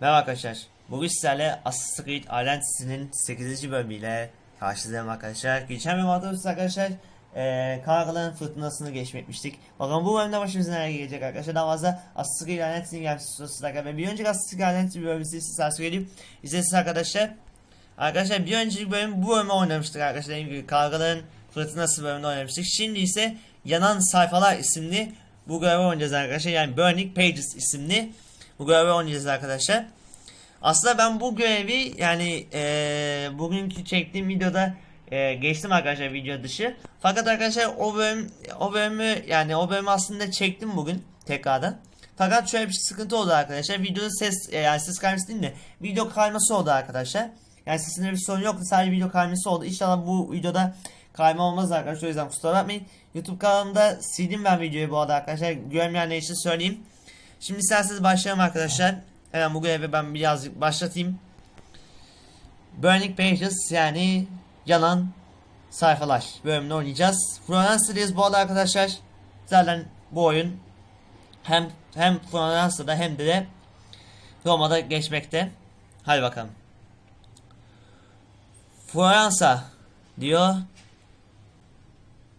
Merhaba arkadaşlar. Bugün sizlerle Assassin's Creed Identity'nin 8. bölümüyle karşınızdayım arkadaşlar. Geçen bölüm hatırlıyorsunuz arkadaşlar. Eee Kargaların fırtınasını geçmekmiştik. Bakalım bu bölümde başımıza neler gelecek arkadaşlar. Daha fazla Assassin's Creed Identity'nin gelmesi sırasında arkadaşlar. Bir önceki Assassin's Creed Identity bölümü size söyleyeyim. İzlediğiniz arkadaşlar. Arkadaşlar bir önceki bölüm bu bölümü oynamıştık arkadaşlar. Dediğim gibi Kargaların Fırtınası bölümünde oynamıştık. Şimdi ise Yanan Sayfalar isimli bu görevi oynayacağız arkadaşlar. Yani Burning Pages isimli bu görevi oynayacağız arkadaşlar. Aslında ben bu görevi yani eee, bugünkü çektiğim videoda eee, geçtim arkadaşlar video dışı. Fakat arkadaşlar o bölüm o bölümü yani o bölümü aslında çektim bugün tekrardan. Fakat şöyle bir sıkıntı oldu arkadaşlar. Videoda ses e, yani ses kayması değil de video kayması oldu arkadaşlar. Yani sesinde bir sorun yoktu. Sadece video kayması oldu. İnşallah bu videoda kayma olmaz arkadaşlar. O yüzden kusura bakmayın. YouTube kanalımda sildim ben videoyu bu arada arkadaşlar. Görmeyenler için söyleyeyim. Şimdi isterseniz başlayalım arkadaşlar. Hemen bu görevi ben birazcık başlatayım. Burning Pages yani yanan sayfalar bölümünü oynayacağız. Florence'dayız bu arada arkadaşlar. Zaten bu oyun hem hem Florence'da hem de, de Roma'da geçmekte. Hadi bakalım. Floransa diyor.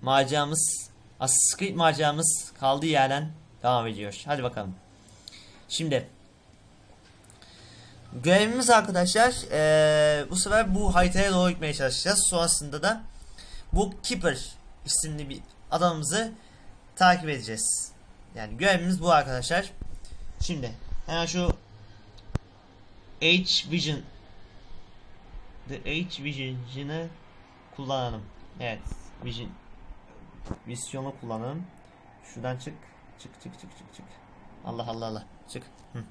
Maceramız Assassin's Creed maceramız kaldığı yerden devam ediyor. Hadi bakalım. Şimdi Görevimiz arkadaşlar eee, bu sefer bu haritaya doğru gitmeye çalışacağız. Sonrasında da bu Keeper isimli bir adamımızı takip edeceğiz. Yani görevimiz bu arkadaşlar. Şimdi hemen şu H Vision The H Vision'ı kullanalım. Evet, Vision vizyonu kullanalım. Şuradan çık. Çık çık çık çık çık. Allah Allah Allah. Çık. Hı.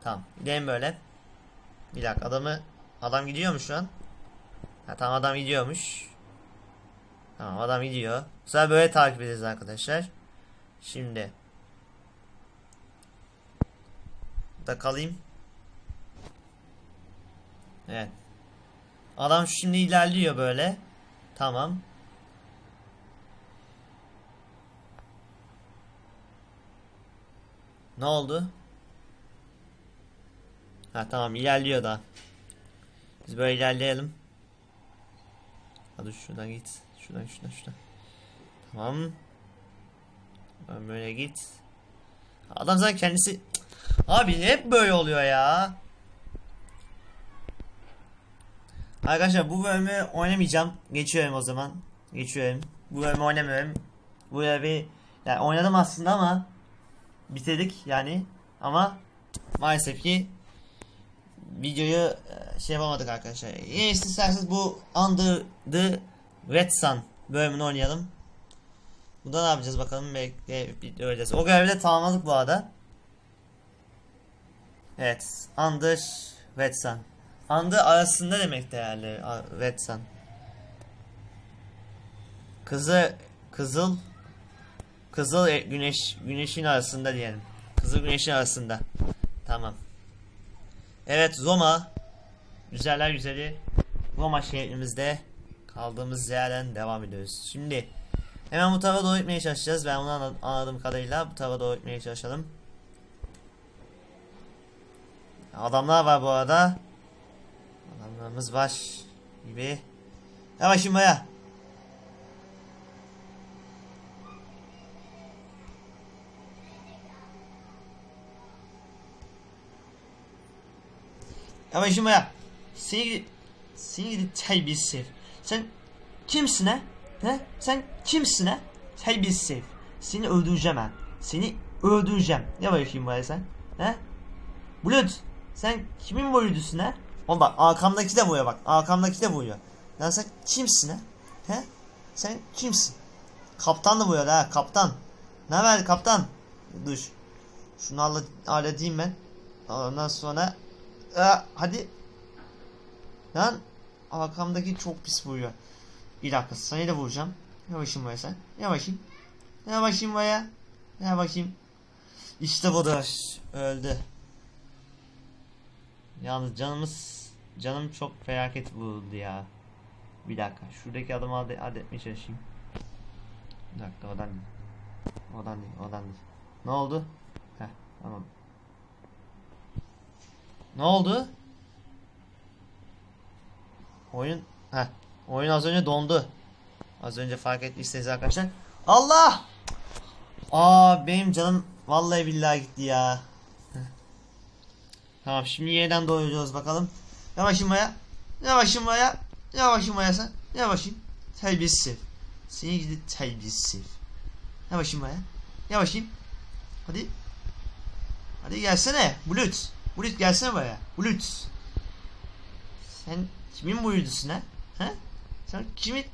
Tamam. Gidelim böyle. Bir dakika adamı adam gidiyor mu şu an? Ha tamam adam gidiyormuş. Tamam adam gidiyor. Sefer böyle takip edeceğiz arkadaşlar. Şimdi da kalayım. Evet. Adam şimdi ilerliyor böyle. Tamam. Ne oldu? Ha tamam ilerliyor da. Biz böyle ilerleyelim. Hadi şuradan git. Şuradan şuradan şuradan. Tamam. Ben böyle git. Adam zaten kendisi... Abi hep böyle oluyor ya. Arkadaşlar bu bölümü oynamayacağım. Geçiyorum o zaman. Geçiyorum. Bu bölümü oynamıyorum. Bu bölümü yani oynadım aslında ama bitirdik yani ama maalesef ki videoyu e, şey yapamadık arkadaşlar. Yine isterseniz bu Under the Red Sun bölümünü oynayalım. Burada ne yapacağız bakalım belki bir göreceğiz. O görevi de tamamladık bu arada. Evet. Under Red Sun. Under arasında demek değerli Red Sun. Kızı Kızıl Kızıl e- güneş güneşin arasında diyelim. Kızıl güneşin arasında. Tamam. Evet Roma Güzeller güzeli Roma şehrimizde kaldığımız yerden devam ediyoruz. Şimdi hemen bu tarafa doğru gitmeye çalışacağız. Ben anla- anladığım kadarıyla bu tarafa doğru gitmeye çalışalım. Adamlar var bu arada. Adamlarımız var gibi. Yavaş baya. Yavaş baya. Seni gidi, seni gidi terbiyesiz. Sen kimsin ha? He? Sen kimsin ha? Terbiyesiz herif. Seni öldüreceğim ben. Seni öldüreceğim. Ne bakayım buraya sen? He? Bulut sen kimin boyudusun ha? Oğlum bak arkamdaki de vuruyor bak. Arkamdaki de vuruyor. Ya sen kimsin ha? He? Sen kimsin? Kaptan da vuruyor ha kaptan. Ne haber kaptan? Dur. Şunu halledeyim ben. Ondan sonra Aa, hadi. Lan arkamdaki çok pis vuruyor. Bir dakika seni de vuracağım. Yavaşım buraya sen. Yavaşım. Yavaşım buraya. Yavaşım. İşte budur. Öldü. Yalnız canımız canım çok felaket vuruldu ya. Bir dakika. Şuradaki adamı hadi, hadi etmeye çalışayım. Bir dakika oradan değil. Oradan değil, oradan değil. Ne oldu? Heh, tamam. Ne oldu? Oyun heh, oyun az önce dondu. Az önce fark ettiyseniz arkadaşlar. Allah! Aa benim canım vallahi billahi gitti ya. Tamam şimdi yeniden doyuracağız bakalım. Yavaşın Maya. Yavaşın Maya. Yavaşın Maya sen. Yavaşın. Terbiyesiz. Seni gidi terbiyesiz. Yavaşın Maya. Yavaşın. Hadi. Hadi gelsene. Bulut. Bulut gelsene buraya. Bulut. Sen kimin uydusun ha? Sen kimin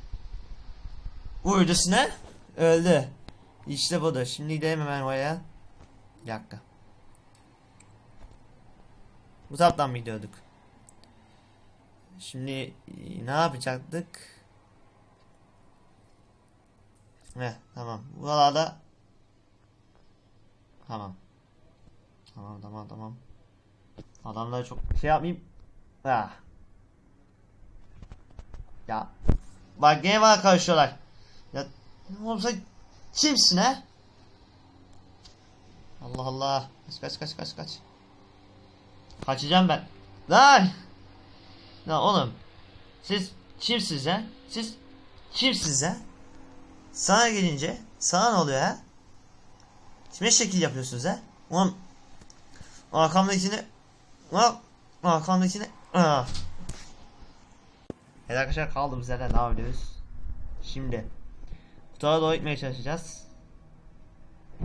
uydusun? Öldü. İşte budur. Şimdi gidelim hemen oraya. Bir dakika. Bu taraftan mı gidiyorduk? Şimdi e, ne yapacaktık? Heh tamam. Buralarda Tamam. Tamam tamam tamam. Adamları çok şey yapmayayım. Ah. Ya. Bak gene bana karışıyorlar. Ya oğlum sen kimsin ha? Allah Allah. Kaç kaç kaç kaç kaç. Kaçacağım ben. Lan. Ya oğlum. Siz kimsiniz ha? Siz kimsiniz ha? Sana gelince sana ne oluyor ha? Kime şekil yapıyorsunuz ha? Oğlum arkamdakini Ulan arkamdakini Ah. Evet arkadaşlar kaldığımız yerden devam ediyoruz. Şimdi bu tarafa doğru gitmeye çalışacağız. Ee,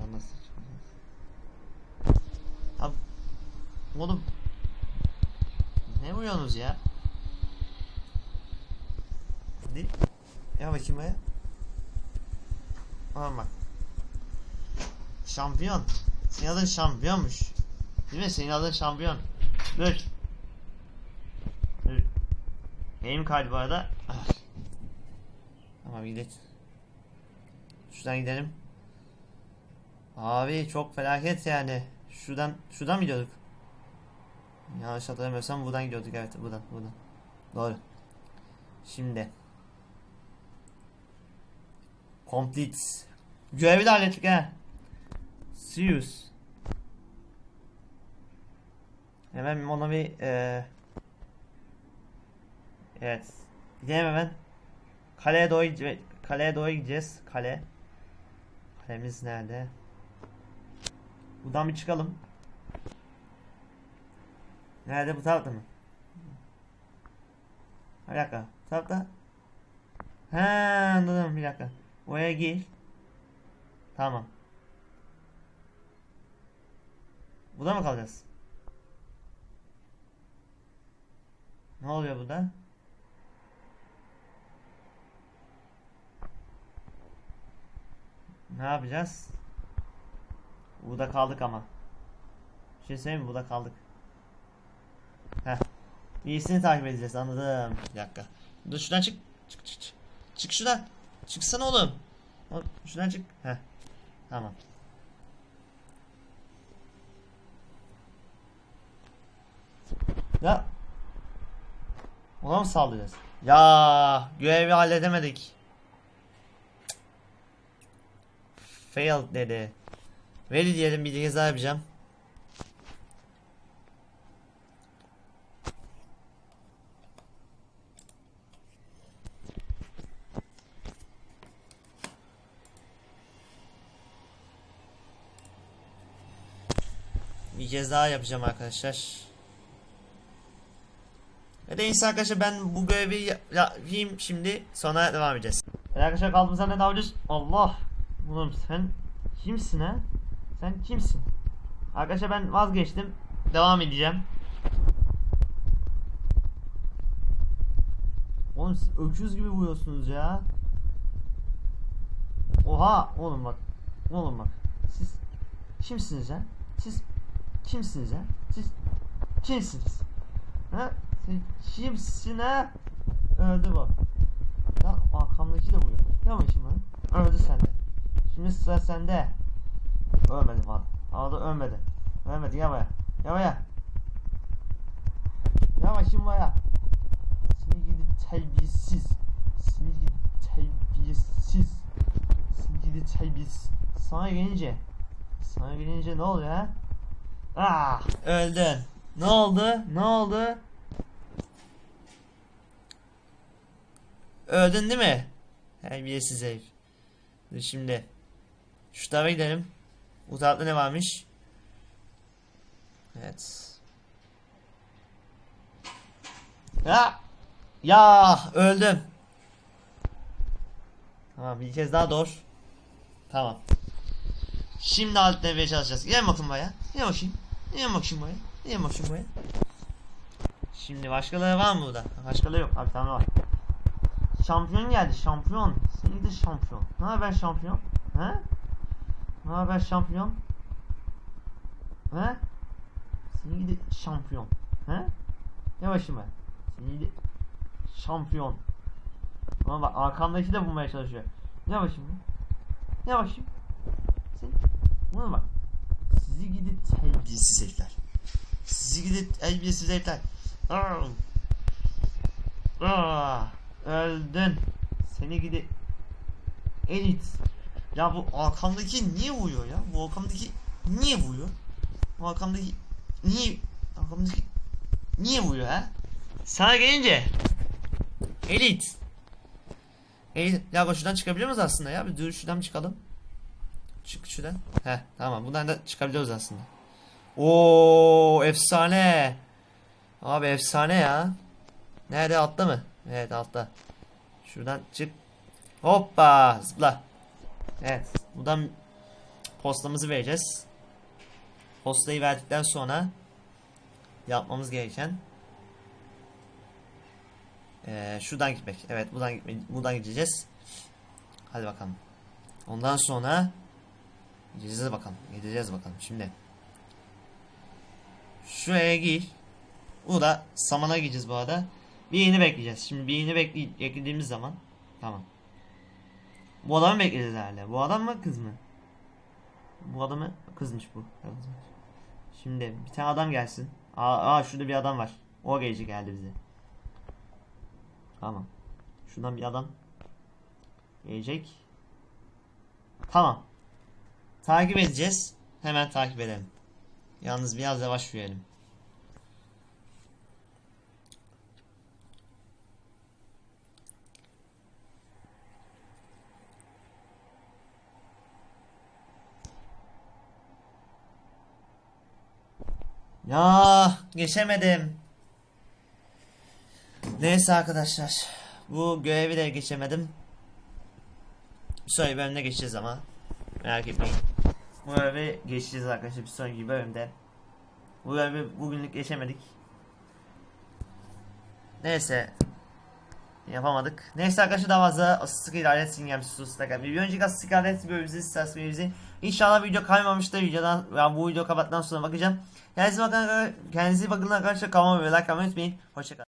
lan nasıl çıkacağız? Abi, oğlum ne vuruyorsunuz ya? Hadi. Ya bakayım buraya. Aman bak. Şampiyon. Senin adın şampiyonmuş. Değil mi? Senin adın şampiyon. Dur. Dur. Benim kalbi arada. Ah. Tamam gidelim. Şuradan gidelim. Abi çok felaket yani. Şuradan şuradan mı gidiyorduk? Yanlış hatırlamıyorsam buradan gidiyorduk evet buradan buradan. Doğru. Şimdi. Complete. Görevi de hallettik ha. Sirius. Hemen ona bir eee Evet. Gidelim hemen. Kaleye doğru kaleye doğru gideceğiz. Kale. Kalemiz nerede? Buradan bir çıkalım. Nerede bu tarafta mı? Bir dakika. Bu tarafta. He anladım bir dakika. Oraya gir. Tamam. Burada mı kalacağız? Ne oluyor burada? Ne yapacağız? Burada kaldık ama. Bir şey söyleyeyim mi? Burada kaldık. Heh. İyisini takip edeceğiz anladım. Bir dakika. Dur şuradan çık. Çık çık çık. Çık şuradan. Çıksana. Oğlum, Şuradan çık. Heh. Tamam. Ya. Ona mı saldıracağız? Ya görevi halledemedik. Failed dedi. Veri diyelim bir kez daha yapacağım. Bir kez daha yapacağım arkadaşlar. İnsan arkadaşlar ben bu görevi ya- yapayım şimdi sonra devam edeceğiz. Evet arkadaşlar kaldığımız yerden devam ediyoruz. Allah! Oğlum sen kimsin ha? Sen kimsin? Arkadaşlar ben vazgeçtim. Devam edeceğim. Oğlum siz öküz gibi vuruyorsunuz ya. Oha! Oğlum bak. Oğlum bak. Siz kimsiniz ha? Siz kimsiniz ha? Siz kimsiniz? Ha? Ha? Öldü bu. Ya arkamdaki de vuruyor. Ya bakayım lan. Öldü sende. Şimdi sıra sende. Ölmedi falan. Havada ölmedi. Ölmedi gel buraya. Ya baya. Ya başım baya. Seni gidi terbiyesiz. Seni gidi terbiyesiz. Seni gidi terbiyesiz. Sana gelince. Sana gelince ne oluyor ha? Ah öldün. Ne oldu? Ne oldu? Öldün değil mi? Terbiyesiz herif. Dur şimdi. Şu tarafa gidelim. Bu tarafta ne varmış? Evet. Ya! Ya öldüm. Tamam bir kez daha doğur. Tamam. Şimdi alt devreye çalışacağız. Gel bakayım buraya. Gel bakayım. Gel bakayım buraya. Gel bakayım buraya. Şimdi başkaları var mı burada? Başkaları yok. Abi tane var. Şampiyon geldi şampiyon. Seni de şampiyon. Ne haber şampiyon? He? Ne haber şampiyon? He? Seni gidi şampiyon. He? Ne başıma? Seni gidi şampiyon. Ama bak arkamdaki de bulmaya çalışıyor. Ne başım? Sen buna bak. Sizi gidi terbiyesiz herifler. Sizi gidi terbiyesiz herifler. Aa. Aa. Öldün. Seni gidi elit. Ya bu arkamdaki niye vuruyor ya? Bu arkamdaki niye vuruyor? Bu arkamdaki niye arkamdaki niye vuruyor ha? Sana gelince elit. Elit. Ya bak şuradan çıkabiliyor muyuz aslında ya? Bir dur şuradan çıkalım. Çık şuradan. Heh tamam buradan da çıkabiliyoruz aslında. Oo efsane. Abi efsane ya. Nerede altta mı? Evet altta. Şuradan çık. Hoppa zıpla. Evet buradan postamızı vereceğiz. Postayı verdikten sonra yapmamız gereken eee, şuradan gitmek. Evet buradan gitme, buradan gideceğiz. Hadi bakalım. Ondan sonra gideceğiz bakalım. Gideceğiz bakalım. Şimdi şuraya gir. Burada samana gideceğiz bu arada. Birini bekleyeceğiz. Şimdi birini bekle beklediğimiz zaman tamam. Bu adamı bekleyeceğiz herhalde. Bu adam mı kız mı? Bu adamı kızmış bu. Şimdi bir tane adam gelsin. Aa, aa şurada bir adam var. O gelecek geldi bize. Tamam. Şuradan bir adam gelecek. Tamam. Takip edeceğiz. Hemen takip edelim. Yalnız biraz yavaş yürüyelim. Ya geçemedim. Neyse arkadaşlar. Bu görevi de geçemedim. Bir sonraki bölümde geçeceğiz ama. Merak etmeyin. Bu görevi geçeceğiz arkadaşlar bir sonraki bölümde. Bu görevi bugünlük geçemedik. Neyse. Yapamadık. Neyse arkadaşlar daha fazla asistik ilerlet singem sus takar. Bir önceki asistik ilerlet bölümümüzü isterseniz İnşallah video kaymamıştır videodan. Ben bu video kapattıktan sonra bakacağım. Kendinize bakın, kendinize bakın arkadaşlar. Kanalıma like atmayı unutmayın. Hoşçakalın.